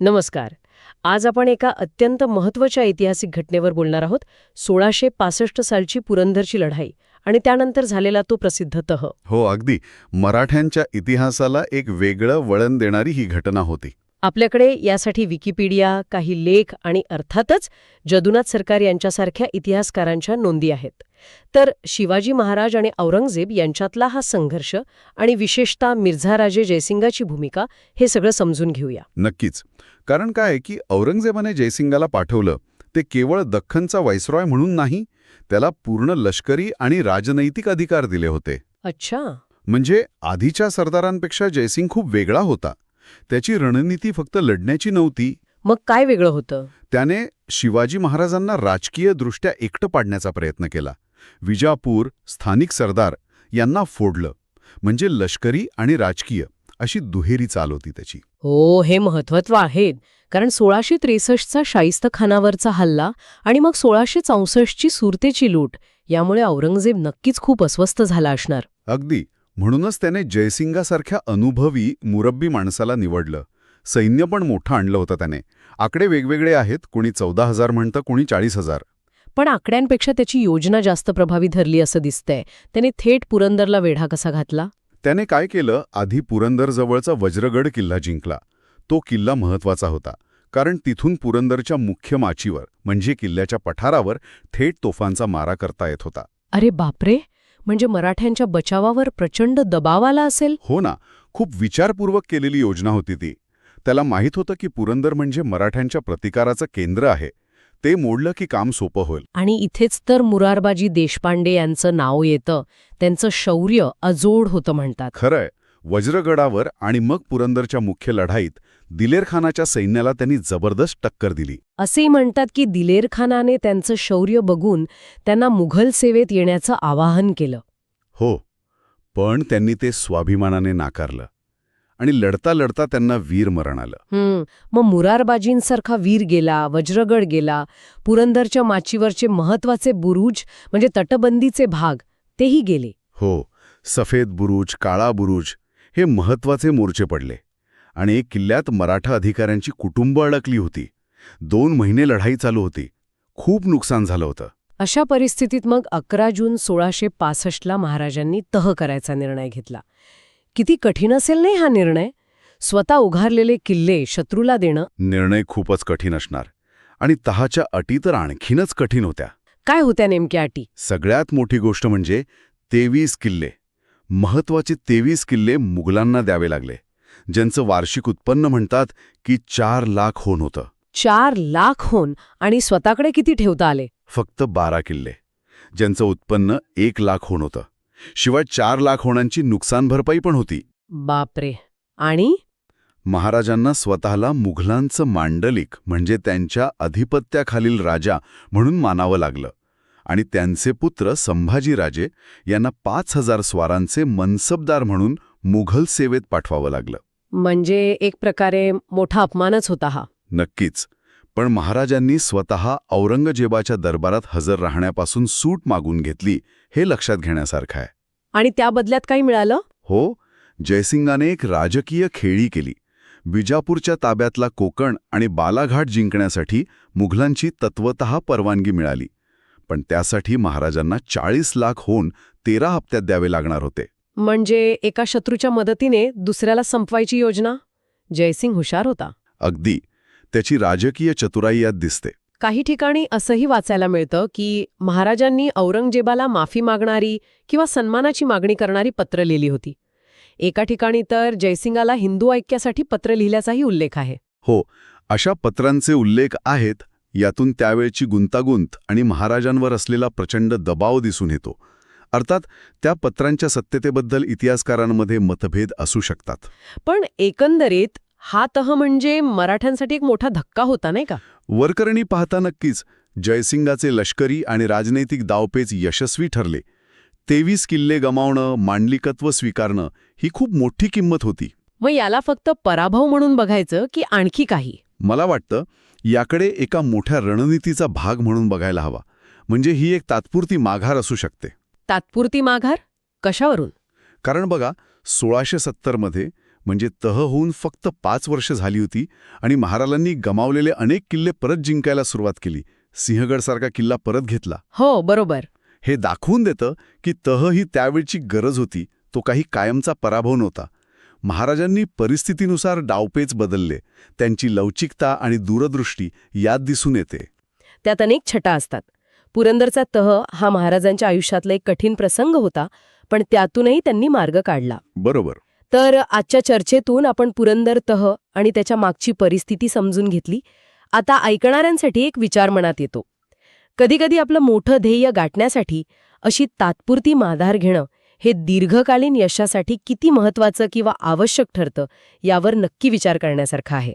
नमस्कार. आज आपण एका अत्यंत महत्त्वाच्या ऐतिहासिक घटनेवर बोलणार आहोत. सोळाशे पासष्ट सालची पुरंदरची लढाई आणि त्यानंतर झालेला तो प्रसिद्ध तह. हो अगदी. मराठ्यांच्या इतिहासाला एक वेगळं वळण देणारी ही घटना होती. आपल्याकडे यासाठी विकिपीडिया काही लेख आणि अर्थातच जदुनाथ सरकार यांच्यासारख्या इतिहासकारांच्या नोंदी आहेत. तर शिवाजी महाराज आणि औरंगजेब यांच्यातला हा संघर्ष आणि विशेषतः मिर्झाराजे जयसिंगाची भूमिका हे सगळं समजून घेऊया. नक्कीच. कारण काय की औरंगजेबाने जयसिंगाला पाठवलं ते केवळ दख्खनचा व्हायसरॉय म्हणून नाही त्याला पूर्ण लष्करी आणि राजनैतिक अधिकार दिले होते. अच्छा. म्हणजे आधीच्या सरदारांपेक्षा जयसिंग खूप वेगळा होता. त्याची रणनीती फक्त लढण्याची नव्हती. मग काय वेगळं होतं? त्याने शिवाजी महाराजांना राजकीयदृष्ट्या एकटं पाडण्याचा प्रयत्न केला. विजापूर स्थानिक सरदार यांना फोडलं. म्हणजे लष्करी आणि राजकीय अशी दुहेरी चाल होती त्याची. हो हे महत्त्व आहे. कारण सोळाशे त्रेसष्टचा शाहिस्त खानावरचा हल्ला आणि मग सोळाशे चौसष्टची सुरतेची लूट यामुळे औरंगजेब नक्कीच खूप अस्वस्थ झाला असणार. अगदी. म्हणूनच त्याने जयसिंगासारख्या अनुभवी मुरब्बी माणसाला निवडलं. सैन्य पण मोठं आणलं होतं त्याने. आकडे वेगवेगळे आहेत कोणी चौदा हजार म्हणतं कोणी चाळीस हजार. पण आकड्यांपेक्षा त्याची योजना जास्त प्रभावी ठरली असं दिसतंय. त्याने थेट पुरंदरला वेढा कसा घातला? त्याने काय केलं? आधी पुरंदरजवळचा वज्रगड किल्ला जिंकला. तो किल्ला महत्त्वाचा होता. कारण तिथून पुरंदरच्या मुख्य माचीवर म्हणजे किल्ल्याच्या पठारावर थेट तोफांचा मारा करता येत होता. अरे बापरे! म्हणजे मराठ्यांच्या बचावावर प्रचंड दबाव आला असेल? हो ना. खूप विचारपूर्वक केलेली योजना होती ती. त्याला माहीत होतं की पुरंदर म्हणजे मराठ्यांच्या प्रतिकाराचं केंद्र आहे. ते मोडलं की काम सोपं होईल. आणि इथेच तर मुरारबाजी देशपांडे यांचं नाव येतं. त्यांचं शौर्य अजोड होतं म्हणतात. खरंय. वज्रगडावर आणि मग पुरंदरच्या मुख्य लढाईत दिलेरखानाच्या सैन्याला त्यांनी जबरदस्त टक्कर दिली. असेही म्हणतात की दिलेरखानाने त्यांचं शौर्य बघून त्यांना मुघल सेवेत येण्याचं आवाहन केलं. हो पण त्यांनी ते स्वाभिमानाने नाकारलं आणि लढता लढता त्यांना वीर मरण आलं. हम्म मग मुरारबाजींसारखा वीर गेला वज्रगड गेला पुरंदरच्या माचीवरचे महत्त्वाचे बुरुज म्हणजे तटबंदीचे भाग तेही गेले. हो सफेद बुरुज काळा बुरुज हे महत्त्वाचे मोर्चे पडले आणि एक किल्ल्यात मराठा अधिकाऱ्यांची कुटुंब अडकली होती. दोन महिने लढाई चालू होती. खूप नुकसान झालं होतं. अशा परिस्थितीत मग अकरा जून सोळाशे पासष्टला महाराजांनी तह करायचा निर्णय घेतला. किती कठीण असेल नाही हा निर्णय? स्वतः उघारलेले किल्ले शत्रूला देणं? निर्णय खूपच कठीण असणार आणि तहाच्या अटी तर आणखीनच कठीण होत्या. काय होत्या नेमक्या अटी? सगळ्यात मोठी गोष्ट म्हणजे तेवीस किल्ले. महत्त्वाचे तेवीस किल्ले मुघलांना द्यावे लागले ज्यांचं वार्षिक उत्पन्न म्हणतात की चार लाख होऊन होतं. चार लाख होन आणि स्वतःकडे किती ठेवता आले? फक्त बारा किल्ले ज्यांचं उत्पन्न एक लाख होऊन होतं. शिवाय चार लाख होणांची नुकसान भरपाई पण होती. बापरे! आणि? महाराजांना स्वतःला मुघलांचं मांडलिक म्हणजे त्यांच्या अधिपत्याखालील राजा म्हणून मानावं लागलं. आणि त्यांचे पुत्र संभाजीराजे यांना पाच हजार स्वारांचे मनसबदार म्हणून मुघल सेवेत पाठवावं लागलं. म्हणजे एक प्रकारे मोठा अपमानच होता हा. नक्कीच. पण महाराजांनी स्वतः औरंगजेबाच्या दरबारात हजर राहण्यापासून सूट मागून घेतली हे लक्षात घेण्यासारखं आहे. आणि त्या बदल्यात काही मिळालं? हो. जयसिंगाने एक राजकीय खेळी केली. बिजापूरच्या ताब्यातला कोकण आणि बालाघाट जिंकण्यासाठी मुघलांची तत्वतः परवानगी मिळाली. पण त्यासाठी महाराजांना चाळीस लाख होऊन तेरा हप्त्यात द्यावे लागणार होते. म्हणजे एका शत्रूच्या मदतीने दुसऱ्याला संपवायची योजना? जयसिंग हुशार होता. अगदी. त्याची राजकीय चतुराई यात दिसते. काही ठिकाणी असंही वाचायला मिळतं की महाराजांनी औरंगजेबाला माफी मागणारी किंवा सन्मानाची मागणी करणारी पत्र लिहिली होती. एका ठिकाणी तर जयसिंगाला हिंदू ऐक्यासाठी पत्र लिहिल्याचाही उल्लेख आहे. हो अशा पत्रांचे उल्लेख आहेत यातून त्यावेळची गुंतागुंत आणि महाराजांवर असलेला प्रचंड दबाव दिसून येतो. अर्थात त्या पत्रांच्या सत्यतेबद्दल इतिहासकारांमध्ये मतभेद असू शकतात. पण एकंदरीत हा तह म्हणजे मराठ्यांसाठी एक मोठा धक्का होता नाही का? वरकरणी पाहता नक्कीच जयसिंगाचे लष्करी आणि राजनैतिक दावपेच यशस्वी ठरले. तेवीस किल्ले गमावणं मांडलिकत्व स्वीकारणं ही खूप मोठी किंमत होती. मग याला फक्त पराभव म्हणून बघायचं की आणखी काही? मला वाटतं याकडे एका मोठ्या रणनीतीचा भाग म्हणून बघायला हवा. म्हणजे ही एक तात्पुरती माघार असू शकते. तात्पुरती माघार? कशावरून? कारण बघा सोळाशे सत्तरमध्ये म्हणजे तह होऊन फक्त पाच वर्ष झाली होती आणि महाराजांनी गमावलेले अनेक किल्ले परत जिंकायला सुरुवात केली. सिंहगडसारखा किल्ला परत घेतला. हो बरोबर. हे दाखवून देतं की तह ही त्यावेळची गरज होती तो काही कायमचा पराभव नव्हता. महाराजांनी परिस्थितीनुसार डावपेच बदलले. त्यांची लवचिकता आणि दूरदृष्टी यात दिसून येते. त्यात अनेक छटा असतात. पुरंदरचा तह हा महाराजांच्या आयुष्यातला एक कठीण प्रसंग होता पण त्यातूनही त्यांनी मार्ग काढला. बरोबर. तर आजच्या चर्चेतून आपण पुरंदर तह आणि त्याच्या मागची परिस्थिती समजून घेतली. आता ऐकणाऱ्यांसाठी एक विचार मनात येतो. कधीकधी आपलं मोठं ध्येय गाठण्यासाठी अशी तात्पुरती माधार घेणं हे दीर्घकालीन यशासाठी किती महत्वाचं किंवा आवश्यक ठरतं यावर नक्की विचार करण्यासारखं आहे.